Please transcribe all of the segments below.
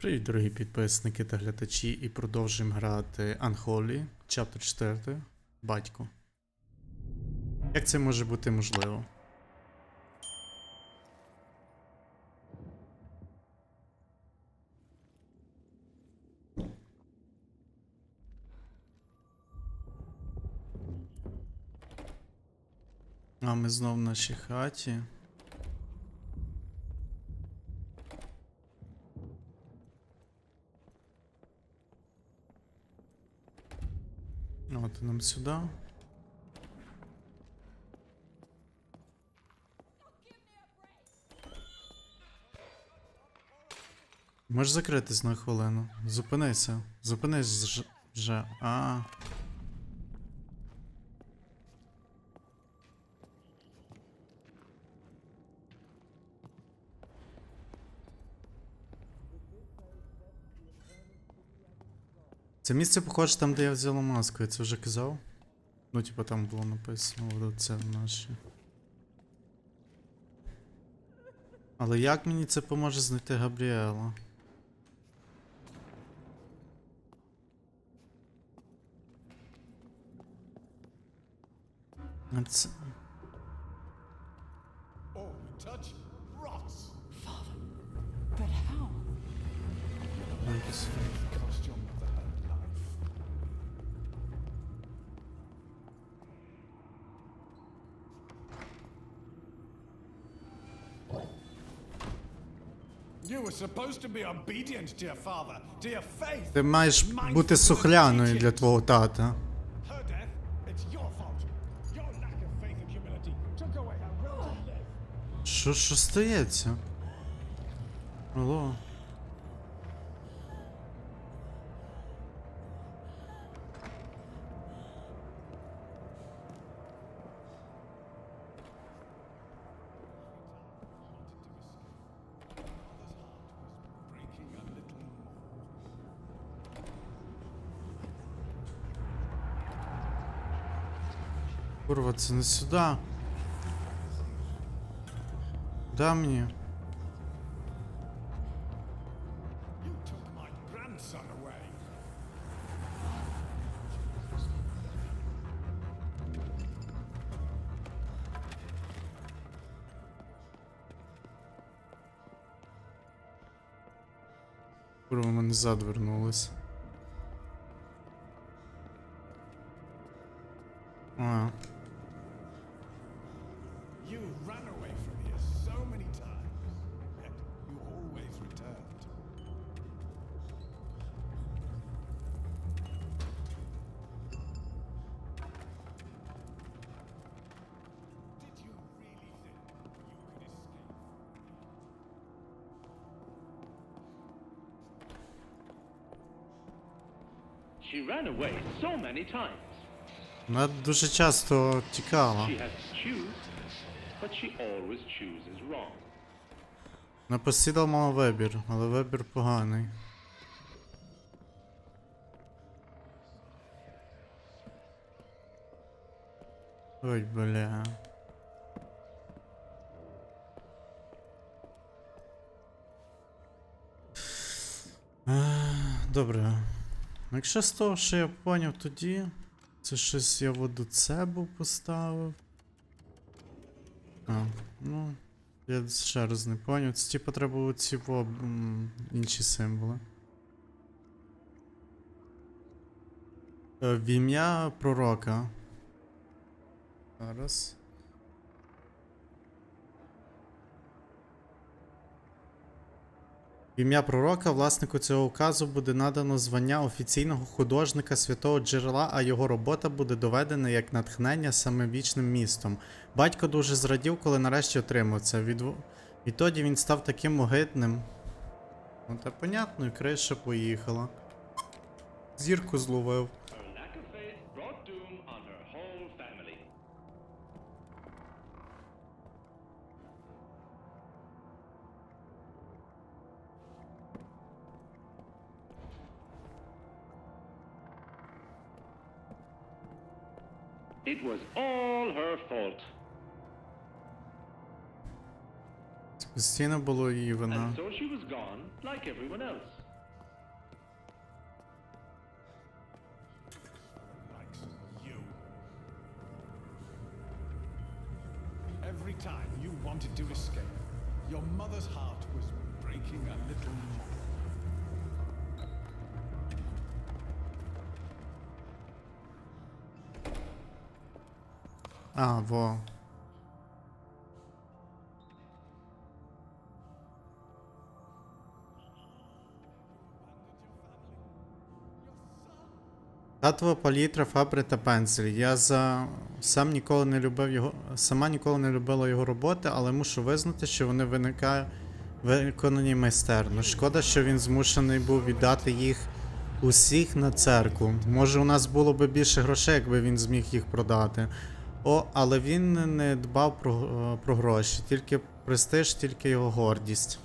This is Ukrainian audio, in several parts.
Привіт, дорогі підписники та глядачі, і продовжуємо грати Unholy, Chapter 4, Батько. Як це може бути можливо? А ми знов в нашій хаті. От нам сюди. Можеш закритись на хвилину. Зупинися. Зупинись вже. А. Це місце похоже там, де я взяла маску, я це вже казав. Ну, типа там було написано, от це наше. Але як мені це поможе знайти Габріела? Це... Ти маєш бути сухляною для твого тата. Що що стається? your Це не сюди. Да away. Курва, ми назад вона дуже часто тікала. Вона постійно мала вибір, але вибір поганий. Ой, бля. Добре. Ну, Якщо з того, що я поняв тоді, це щось я воду цебу поставив. А, ну. Я ще раз не поняв. Це типу треба ці во, м, інші символи. Е, В ім'я пророка. Зараз. В ім'я пророка власнику цього указу буде надано звання офіційного художника святого джерела, а його робота буде доведена як натхнення самим вічним містом. Батько дуже зрадів, коли нарешті отримав це. Від... Відтоді він став таким огидним. Ну та понятно, і криша поїхала. Зірку зловив. was all her fault. Це постійно було її вина. So she was gone, like everyone else. Every time you wanted to escape, your mother's heart was breaking a little more. А, во. Татова палітра, фабри та пензель. Я за сам ніколи не любив його. Сама ніколи не любила його роботи, але мушу визнати, що вони виникають виконані майстерно. Шкода, що він змушений був віддати їх усіх на церкву. Може, у нас було би більше грошей, якби він зміг їх продати. О, але він не дбав про, е, про гроші, тільки престиж, тільки його гордість.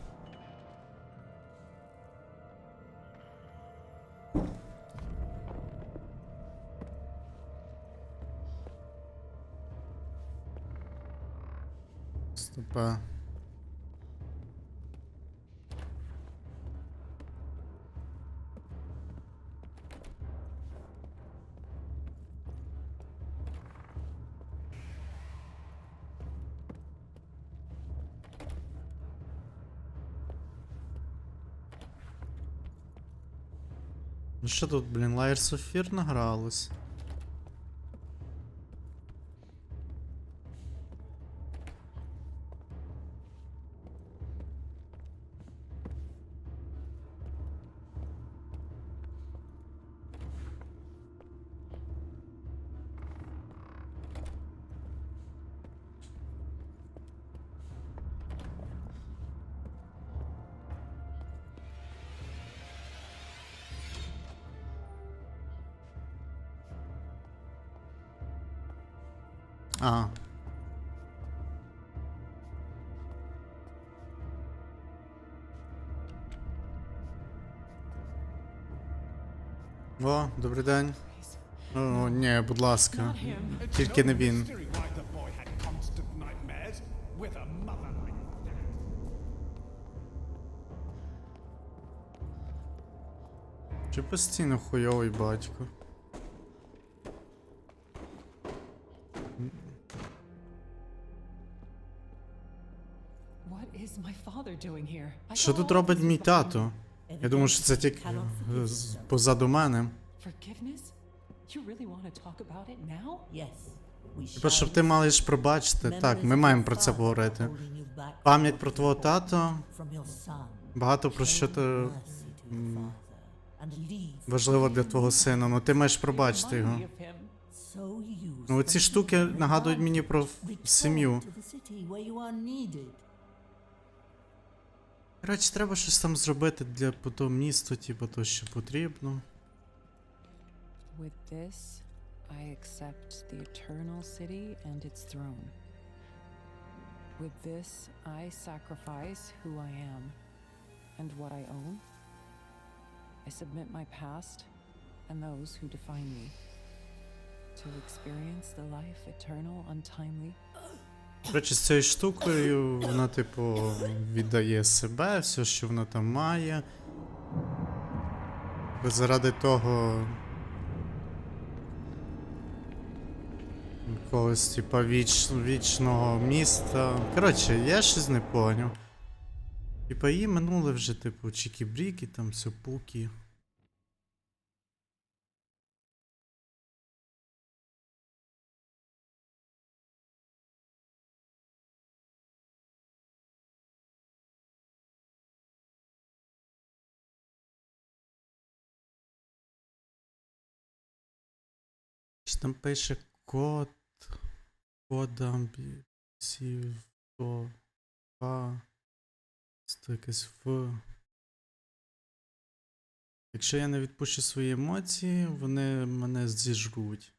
Стопа. Що тут, блін, of Fear награлось? А. О, добрий день. О, ні, будь ласка. Тільки не він. Чи постійно хуйовий батько? Що тут робить мій тато? Я думаю, що це тільки е, позаду мене. Типа, щоб ти маєш пробачити. Так, ми маємо про це поговорити. Пам'ять про твого тато. Багато про що ти важливо для твого сина, ну ти маєш пробачити його. Ну ці штуки нагадують мені про сім'ю. Коротше, треба щось там зробити для по того місту, типу, то, що потрібно. With this, I accept the eternal city and its throne. With this, I sacrifice who I am and what I own. I submit my past and those who define me to experience the life eternal, untimely, Коротше, з цією штукою вона, типу, віддає себе, все, що вона там має. Заради того. Якогось, типа, віч, вічного міста. Коротше, я щось не поняв. Типа, її минули вже, типу, чікі-бріки, там все пуки. Там пише код. Код амбіців. То. А. Це якесь В. Якщо я не відпущу свої емоції, вони мене зіжруть.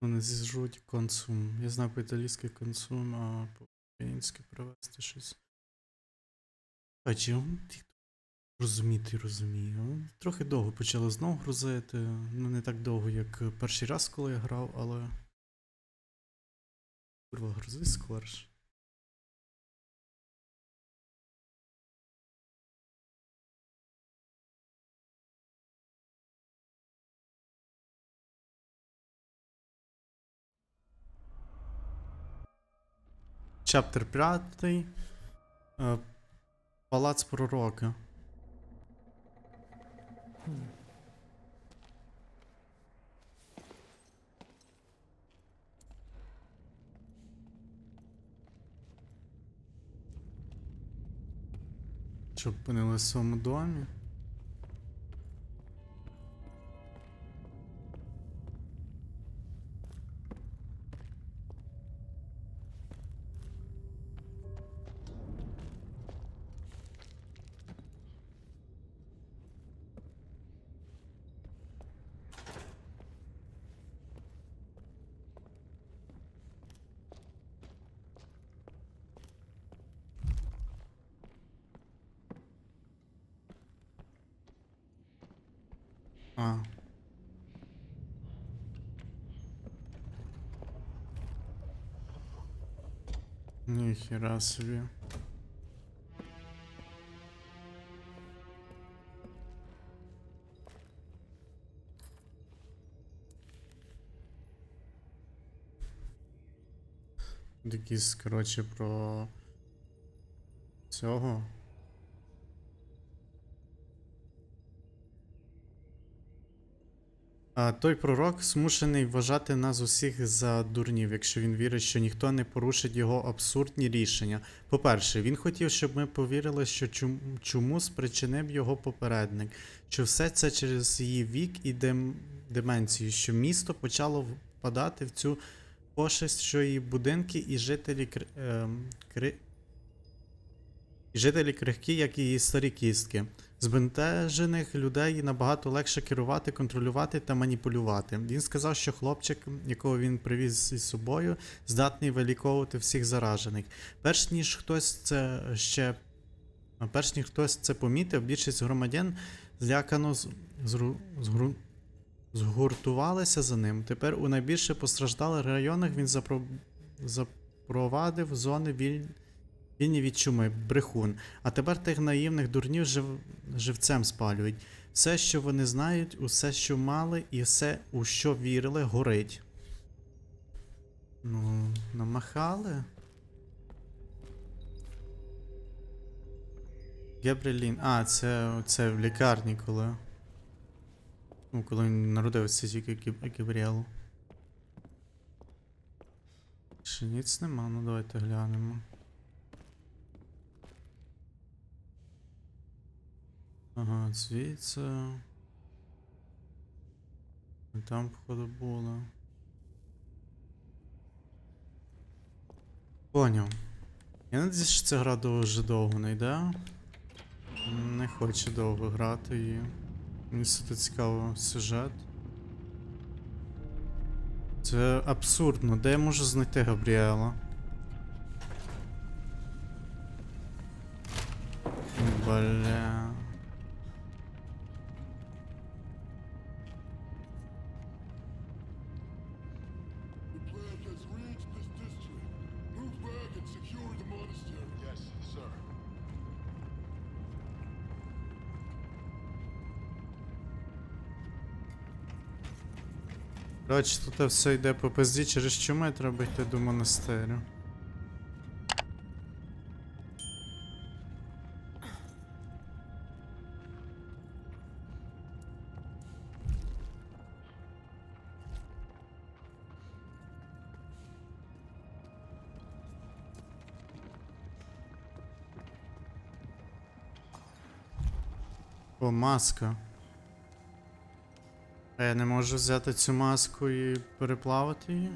Вони зіжруть консум. Я знаю по-італійськи консум, а по-українськи привезти щось. Бачив, розуміти розумію. Трохи довго почало знову грузити. Ну, не так довго, як перший раз, коли я грав, але. Курва, грузи скорш. Чаптер 5. Е, Палац пророка. Щоб поняла в своєму домі. Ніхіра собі. Якісь, коротше, про цього. А той пророк змушений вважати нас усіх за дурнів, якщо він вірить, що ніхто не порушить його абсурдні рішення. По-перше, він хотів, щоб ми повірили, що чому спричинив його попередник, що все це через її вік і дем, деменцію, що місто почало впадати в цю пошесть, що її будинки і жителі кр, ем, кри, і жителі крихкі, як і її старі кістки. Збентежених людей набагато легше керувати, контролювати та маніпулювати. Він сказав, що хлопчик, якого він привіз із собою, здатний виліковувати всіх заражених. Перш ніж хтось це ще. Перш ніж хтось це помітив, більшість громадян злякано з- згру- згуртувалися за ним. Тепер у найбільше постраждалих районах він запро... запровадив зони віль... вільні від чуми, брехун. А тепер тих наївних дурнів жив... живцем спалюють. Все, що вони знають, усе, що мали, і все, у що вірили, горить. Ну, намахали. Гебрелін. А, це, це в лікарні, коли. Ну, коли він народився тільки Гібріел. Ще ніц нема, ну давайте глянемо. Ага, звідси. Там, походу, було. Поняв. Я надіюсь, що ця гра дуже довго не йде. Не хочу довго грати її. Мені все цікаво сюжет. Це абсурдно. Де я можу знайти Габріела? Бля. Коротше, тут все йде по пизді, через чуми треба йти до монастирю. О, маска. А я не можу взяти цю маску і переплавати її?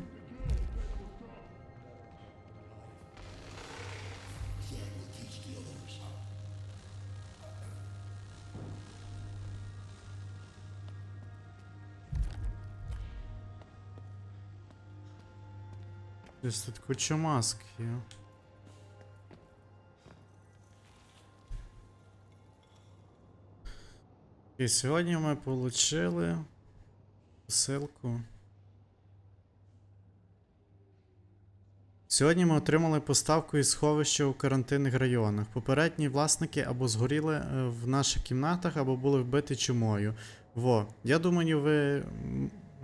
Десь тут куча маск. І сьогодні ми отримали посилку. Сьогодні ми отримали поставку із сховища у карантинних районах. Попередні власники або згоріли е, в наших кімнатах, або були вбиті чумою. Во, я думаю, ви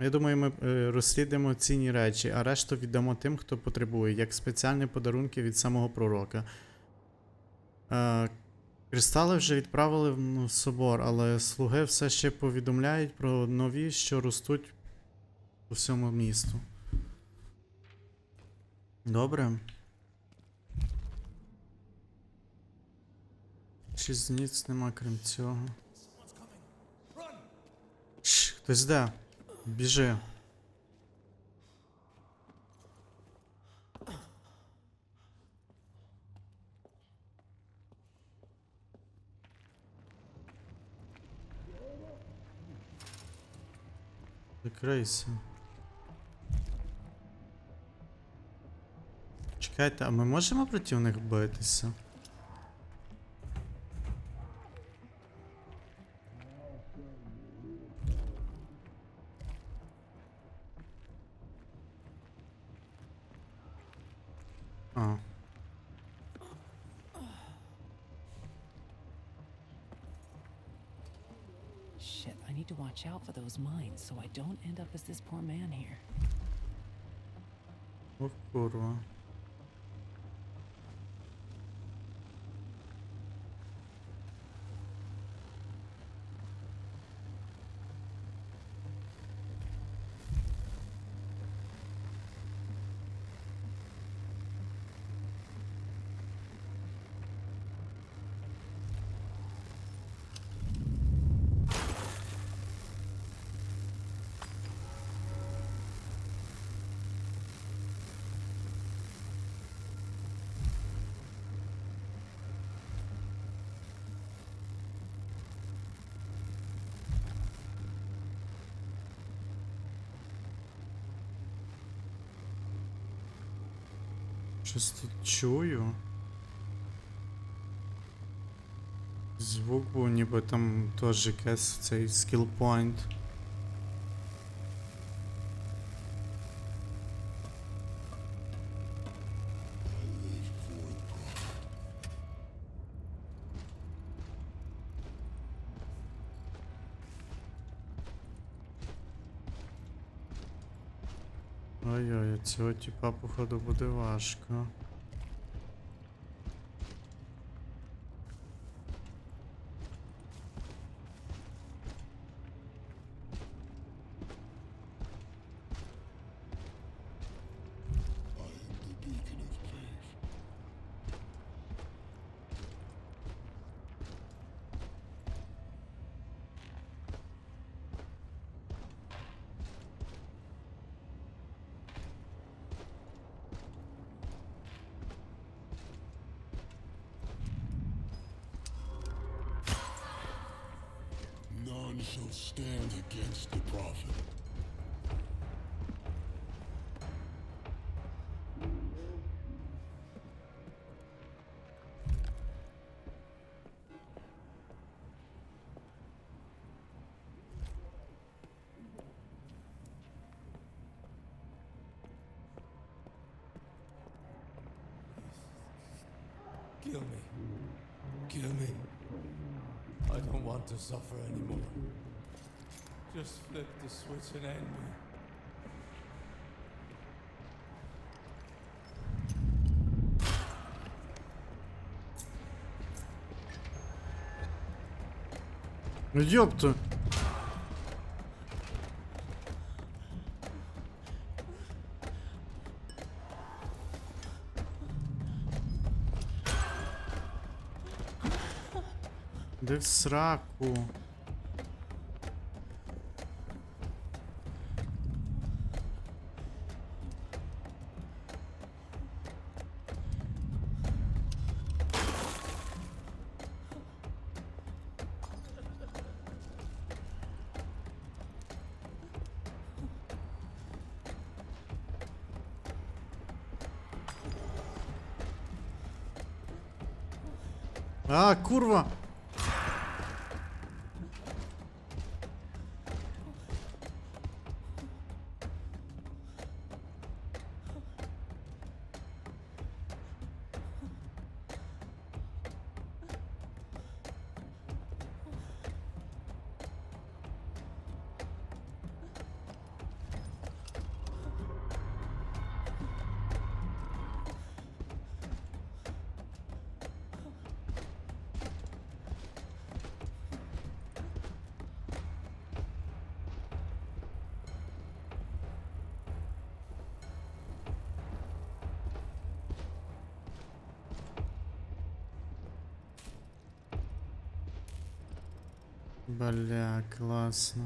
Я думаю, ми е, розслідуємо цінні речі, а решту віддамо тим, хто потребує, як спеціальні подарунки від самого пророка. Кристали вже відправили в собор, але слуги все ще повідомляють про нові, що ростуть по всьому місту. Добре. Щось ніц нема, крім цього. Шш, хтось де? Біжи. Закрийся. Чекайте, а ми можемо проти них битися? those mines so I don't end up as this poor man here. Oh, of one. Щось тут чую. Звук був, ніби там теж якийсь цей скіл Ой-ой, цього типа походу буде важко. None shall stand against the prophet. And end. Ну ёпта! Де в сраку? Курва! Бля, класно.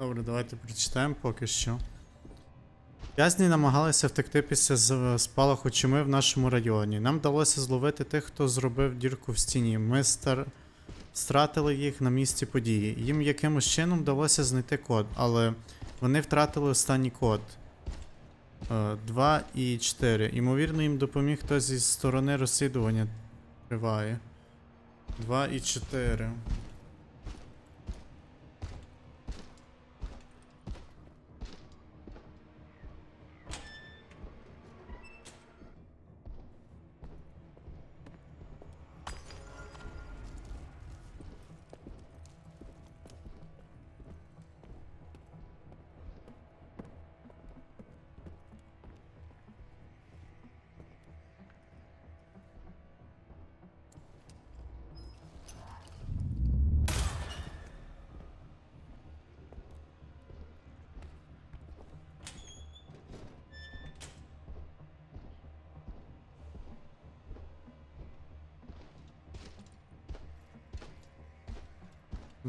Добре, давайте прочитаємо поки що. В'язні намагалися втекти після спалаху чуми в нашому районі. Нам вдалося зловити тих, хто зробив дірку в стіні. Ми стар... стратили їх на місці події. Їм якимось чином вдалося знайти код, але вони втратили останній код. 2 і 4. Ймовірно, їм допоміг хтось зі сторони розслідування. Триває. 2 і 4.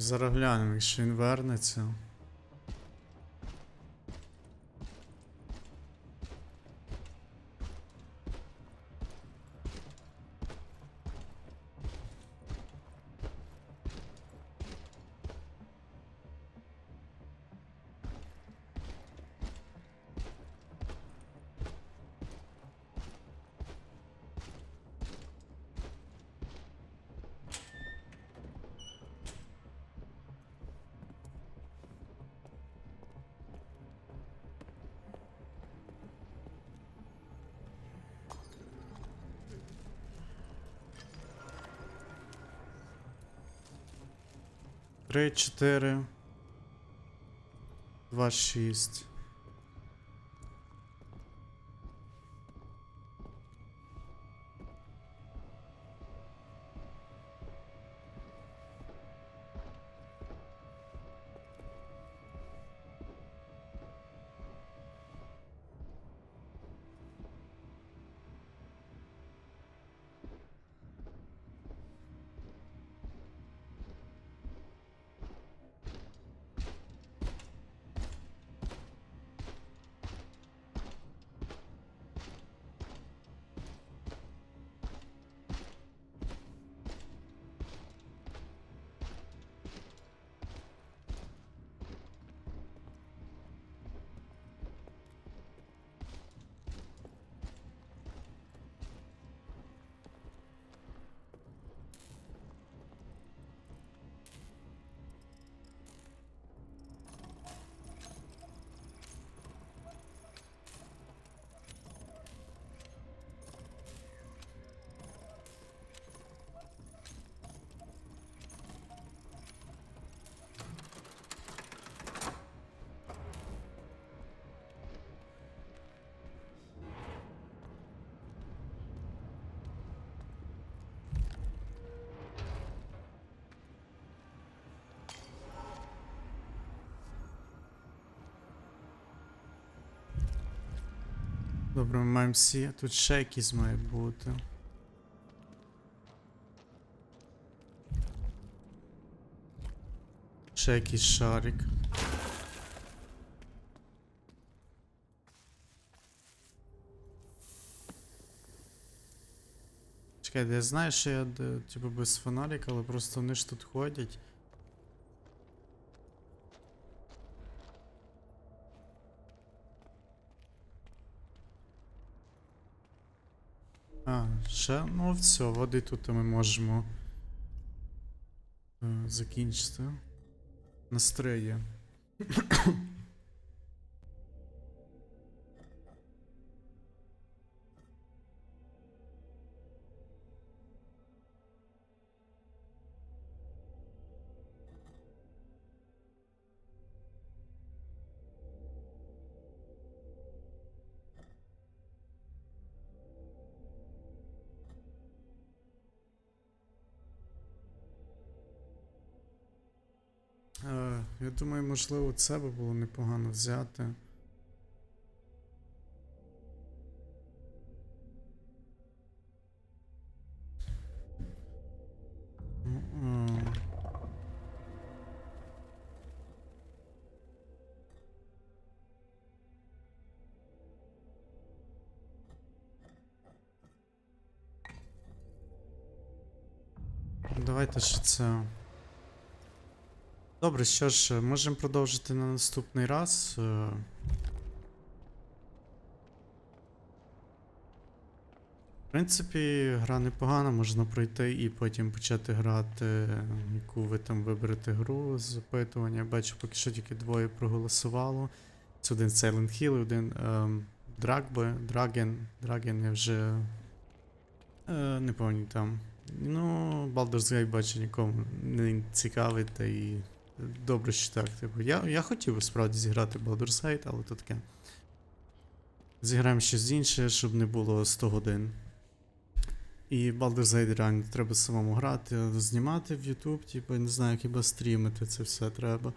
Зараз глянемо, якщо він вернеться. Три, чотири. Два, шість. Добре, ми маємо всі. Тут ще якісь мають бути. Ще якийсь шарик. Чекайте, я знаю, що я де, типу без фонарика, але просто вони ж тут ходять. А, ще, ну все, води тут ми можемо е, закінчити. Настрої. Думаю, можливо, це би було непогано взяти. Давайте ще це. Добре, що ж, можемо продовжити на наступний раз. Е, В принципі, гра непогана, можна пройти і потім почати грати, е, яку ви там виберете гру з опитування. Бачу, поки що тільки двоє проголосувало. Це один Silent Hill, один ем, Dragbe, Dragon. Dragon я вже е, не пам'ятаю там. Ну, Baldur's Gate бачу нікому не цікавий, та і добре, що так. Типу, я, я хотів би справді зіграти Baldur's Gate, але то таке. Зіграємо щось інше, щоб не було 100 годин. І Baldur's Gate реально треба самому грати, знімати в YouTube, типу, не знаю, хіба стрімити це все треба.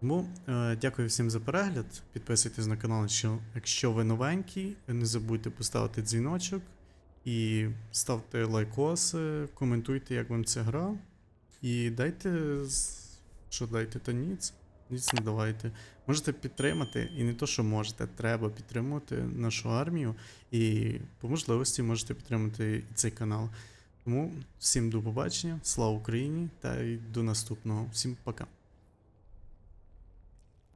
Тому е, дякую всім за перегляд. Підписуйтесь на канал, якщо, якщо ви новенький. Не забудьте поставити дзвіночок і ставте лайкоси, коментуйте, як вам ця гра. І дайте. Що дайте, то ніц. Ніц не давайте. Можете підтримати, і не то, що можете, треба підтримувати нашу армію. І по можливості можете підтримати цей канал. Тому всім до побачення, слава Україні та й до наступного. Всім пока.